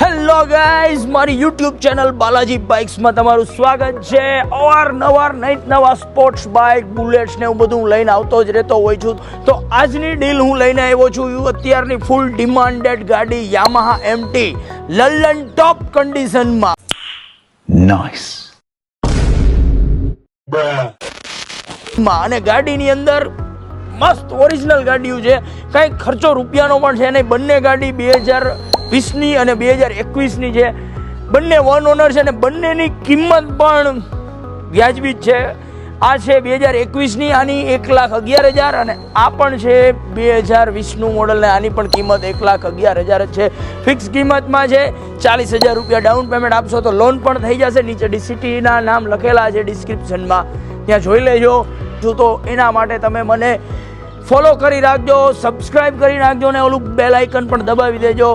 Guys મારી YouTube channel Balaji બાઇક્સમાં તમારું સ્વાગત છે. અવારનવાર નહીં નવા સ્પોર્ટ્સ બાઇક બુલેટ્સ ને એવું બધું લઈને આવતો જ રહેતો હોય છું. તો આજની ડીલ હું લઈને આવ્યો છું. યુ અત્યારની ફૂલ ડિમાન્ડેડ ગાડી યામાહા એમટી લલ્લન ટોપ કન્ડિશનમાં નાઇસ અને ગાડીની અંદર મસ્ત ઓરિજિનલ ગાડીઓ છે. કાંઈ ખર્ચો રૂપિયાનો પણ છે નહીં. બંને ગાડી બે હજાર વીસની અને બે હજાર એકવીસની છે બંને વન ઓનર છે અને બંનેની કિંમત પણ વ્યાજબી છે. આ છે બે હજાર એકવીસની, આની એક લાખ અગિયાર હજાર અને આ પણ છે બે હજાર વીસનું મોડલ ને આની પણ કિંમત એક લાખ અગિયાર હજાર જ છે. ફિક્સ કિંમતમાં છે ચાલીસ હજાર રૂપિયા ડાઉન પેમેન્ટ આપશો તો લોન પણ થઈ જશે. નીચે ડીસીટીના નામ લખેલા છે ડિસ્ક્રિપ્શનમાં ત્યાં જોઈ લેજો. જો તો એના માટે તમે મને ફોલો કરી રાખજો સબસ્ક્રાઇબ કરી નાખજો ને ઓલું બેલ આઇકન પણ દબાવી દેજો.